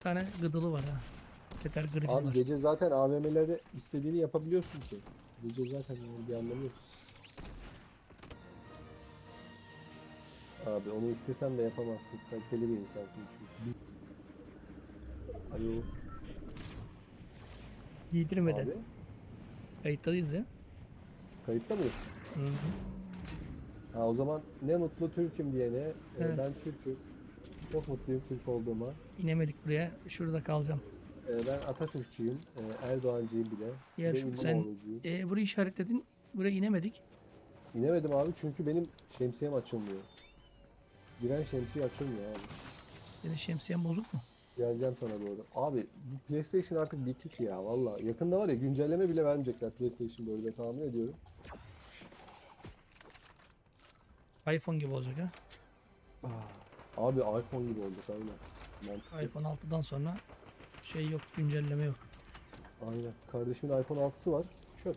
Bir tane gıdılı var ha. Peter Griffin Abi var. gece zaten AVM'lerde istediğini yapabiliyorsun ki. Gece zaten yani bir anlamı yok. Abi onu istesen de yapamazsın. Kaliteli bir insansın çünkü. Alo. Giydirmeden. Abi. Kayıttayız ya. Kayıtta mıyız? Hı hı. Ha o zaman ne mutlu Türk'üm diyene. e, Evet. ben Türk'üm. Çok mutluyum Türk olduğuma. İnemedik buraya. Şurada kalacağım. E, ben Atatürkçüyüm. E, Erdoğancıyım bile. Ve şu- sen- İmamoğlu'cuyum. E, burayı işaretledin. Buraya inemedik. İnemedim abi çünkü benim şemsiyem açılmıyor. Giren şemsiye açılmıyor abi. Senin şemsiyen bozuk mu? Geleceğim sana doğru. Abi bu PlayStation artık bitik ya valla. Yakında var ya güncelleme bile vermeyecekler PlayStation 4'e tahmin ediyorum. iPhone gibi olacak ha. Abi iPhone gibi olduk aynen. Mantıklı. iPhone 6'dan sonra şey yok, güncelleme yok. Aynen. Kardeşimin iPhone 6'sı var. Çöp.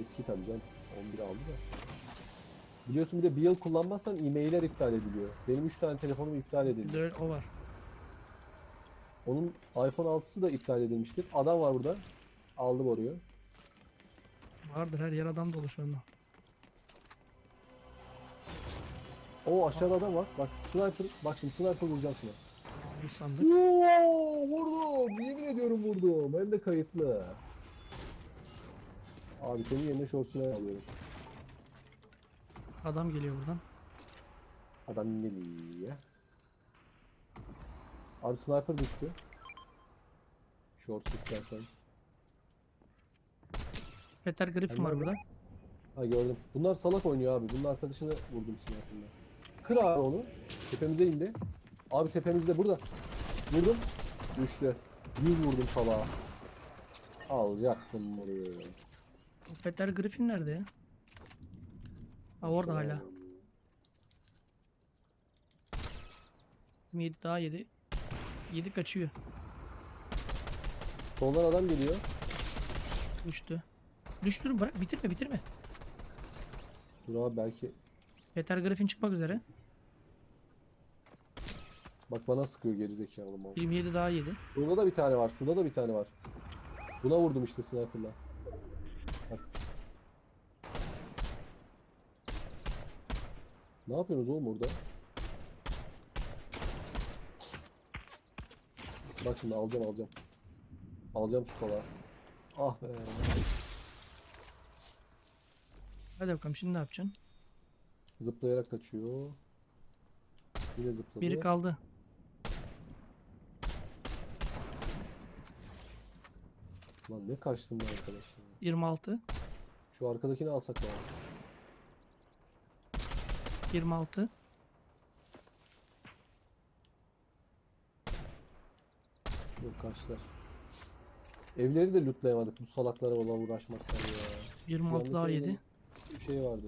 Eski tabii canım. 11 aldı da. Biliyorsun bir de bir yıl kullanmazsan e-mailler iptal ediliyor. Benim 3 tane telefonum iptal edildi. Dört o var. Onun iPhone 6'sı da iptal edilmiştir. Adam var burada. Aldım oraya. Vardır her yer adam dolu şu anda. O aşağıda adam var. Bak sniper. Bak şimdi sniper vuracağım şuna. Bir sandık. Oo, vurdum. Yemin ediyorum vurdum. Hem de kayıtlı. Abi senin yerine shorts'unu alıyorum. Adam geliyor buradan. Adam nereye? Abi sniper düştü. Shorts istersen. Peter Griffin var burada. Ha gördüm. Bunlar salak oynuyor abi. Bunun arkadaşını vurdum sniper'la. Kır abi onu. Tepemize indi. Abi tepemizde burada. Vurdum. Düştü. 100 vurdum salağa. Alacaksın burayı. Peter Griffin nerede ya? Ha orada hala. 7 daha 7. 7 kaçıyor. Soldan adam geliyor. Düştü. Düştür bırak bitirme bitirme. Dur abi belki. Peter Griffin çıkmak üzere. Bak bana sıkıyor gerizekalı mal. 27 daha 7. Suda da bir tane var. Suda da bir tane var. Buna vurdum işte sniper'la. Bak. Ne yapıyorsunuz oğlum orada? Bak şimdi alacağım alacağım. Alacağım şu salağı. Ah be. Hadi bakalım şimdi ne yapacaksın? Zıplayarak kaçıyor. Yine zıpladı. Biri kaldı. Lan ne kaçtım ben arkadaş ya. 26. Şu arkadakini alsak ya. 26. Yok kaçtılar. Evleri de lootlayamadık bu salaklara olan uğraşmaktan ya. 26 daha 7. Bir şey vardı.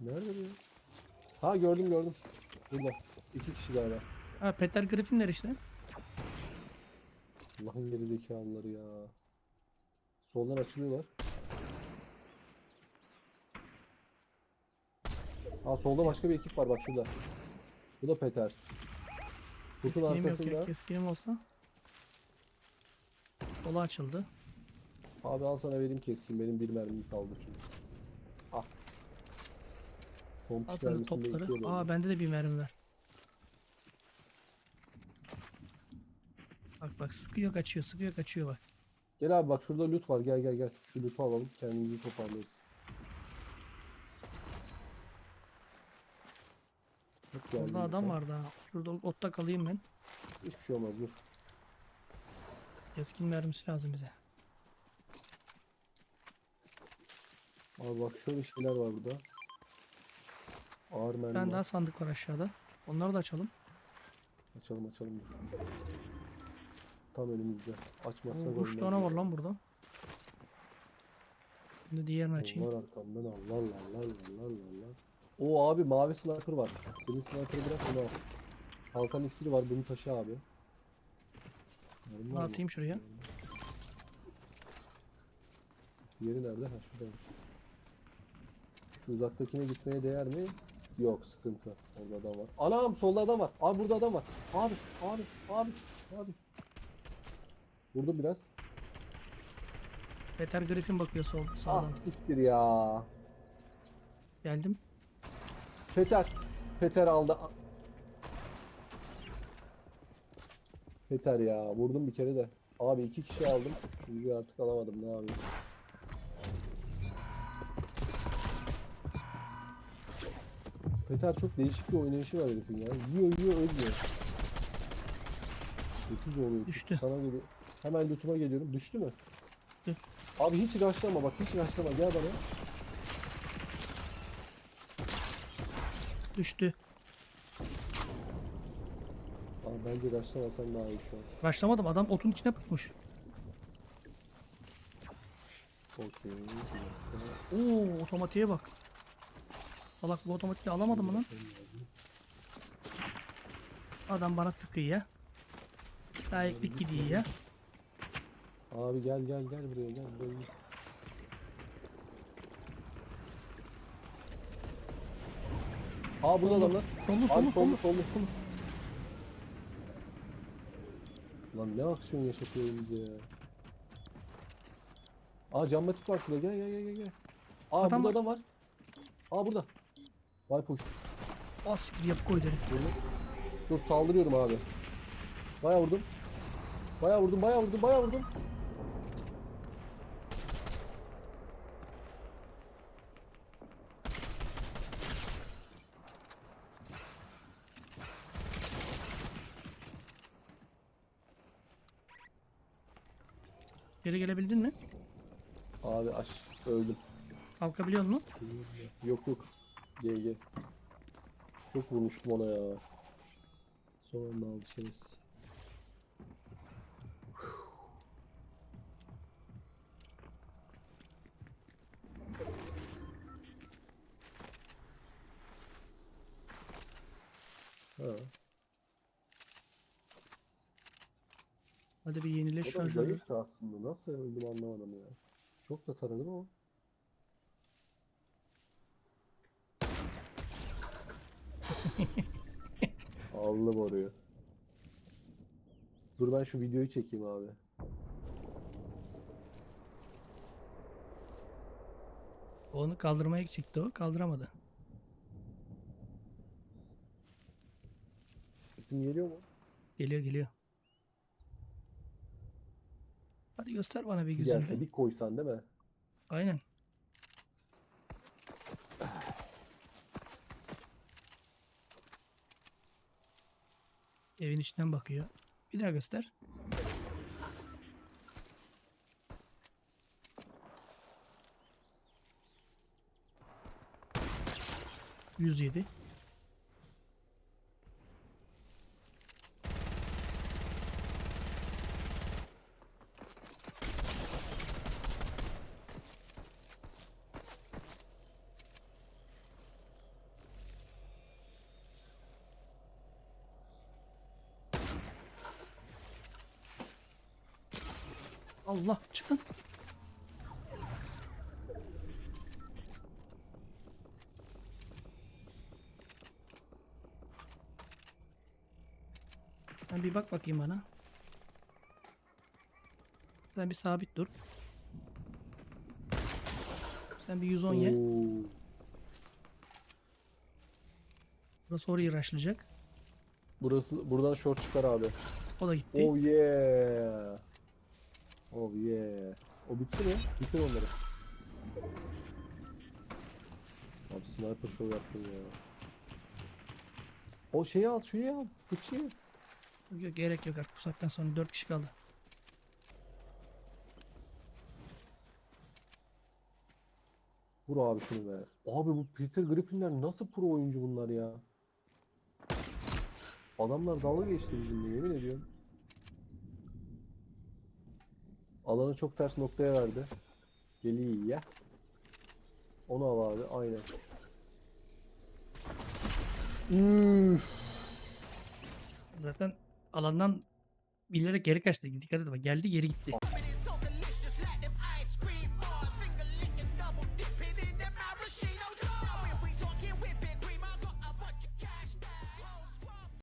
Nerede bu? ya? Ha gördüm gördüm. Burada. İki kişi galiba. Ha Peter Griffin'ler işte. Allah'ın geri zekalıları ya. Soldan açılıyorlar. Ha solda başka bir ekip var bak şurada. Bu da Peter. Kutun Keskinim yok arkasında. ya. Keskinim olsa. Sola açıldı. Abi al sana vereyim keskin. Benim bir mermim kaldı çünkü. Al sana mermisini topları. Aa bende de bir mermi var. Bak bak sıkıyor kaçıyor sıkıyor kaçıyor bak. Gel abi bak şurada loot var. Gel gel gel. Şu loot'u alalım. Kendimizi toparlarız. Orada adam var daha. Şurada otta kalayım ben. Hiçbir şey olmaz dur. Keskin mermisi lazım bize. Abi bak şöyle şeyler var burada. Ağır mermi tane var. daha sandık var aşağıda. Onları da açalım. Açalım açalım dur. Tam önümüzde. Açmazsak Oo, Üç tane var lan burada. Şimdi diğerini açayım. Onlar arkamdan al. Lan lan lan lan lan lan lan. O abi mavi sniper var. Senin sniper'ı bırak onu al. Halkan iksiri var bunu taşı abi. Bunu var mı? atayım şuraya. Diğeri nerede? Ha şuradaymış. Şu uzaktakine gitmeye değer mi? Yok sıkıntı. Orada adam var. Anam solda adam var. Abi burada adam var. Abi abi abi abi. Vurdum biraz. Peter Griffin bakıyor sol Ah sağdan. siktir ya. Geldim. Peter. Peter aldı. Peter ya. Vurdum bir kere de. Abi iki kişi aldım. Üçüncüyü artık alamadım. Ne yapayım? Peter çok değişik bir oynayışı var herifin ya. Yiyor yiyor ölmüyor. Kötü zorluyor. Düştü. Sana geliyor. Hemen lootuma geliyorum. Düştü mü? Düştü. Abi hiç rushlama bak hiç rushlama gel bana. Düştü. Abi bence rushlamasan daha iyi şu an. Başlamadım adam otun içine pusmuş. Okey. Oo otomatiğe bak. Salak bu otomatiği alamadım mı lan? Adam bana sıkıyor ya. Layıklık gidiyor ya. Abi gel gel gel buraya gel. buraya. Aa burada adamlar. Sollu sollu sollu sollu. sollu. Lan ne aksiyon yaşatıyor bize ya. Aa cambatik var şurada gel gel gel gel, gel. Aa Adam burada var. adam var. Aa burada. Vay push. Ah siktir yapı koy derim. Dur, dur saldırıyorum abi. Baya vurdum. Baya vurdum baya vurdum baya vurdum. Geri gelebildin mi? Abi aş öldüm. Kalkabiliyor musun? Yok yok. GG. Çok vurmuştum ona ya. Son anda aldı şerefsiz. Ha. Hadi bir yenile O da zayıftı aslında. Nasıl öldüm anlamadım ya. Çok da taradım ama. Aldım oraya. Dur ben şu videoyu çekeyim abi. Onu kaldırmaya gidecekti o. Kaldıramadı. Sesim geliyor mu? Geliyor geliyor. Hadi göster bana bir Bir güzel. Gelse bir koysan değil mi? Aynen. Evin içinden bakıyor. Bir daha göster. Yüz yedi. Allah çıkın. Sen bir bak bakayım bana. Sen bir sabit dur. Sen bir 110 ye. Oo. Burası orayı rushlayacak. Burası buradan short çıkar abi. O da gitti. Oh yeah. Oh yeah. O bitti mi? Bitir onları. Abi sniper show yaptın ya. O şeyi al, şuraya al. Fıçıyı. Yok, gerek yok artık bu saatten sonra 4 kişi kaldı. Vur abi şunu be. Abi bu Peter Griffin'ler nasıl pro oyuncu bunlar ya? Adamlar dalga geçti bizimle yemin ediyorum. Alanı çok ters noktaya verdi. Geliyor ya. Onu al abi aynen. Üf. Zaten alandan bilerek geri kaçtı. Dikkat et bak geldi geri gitti.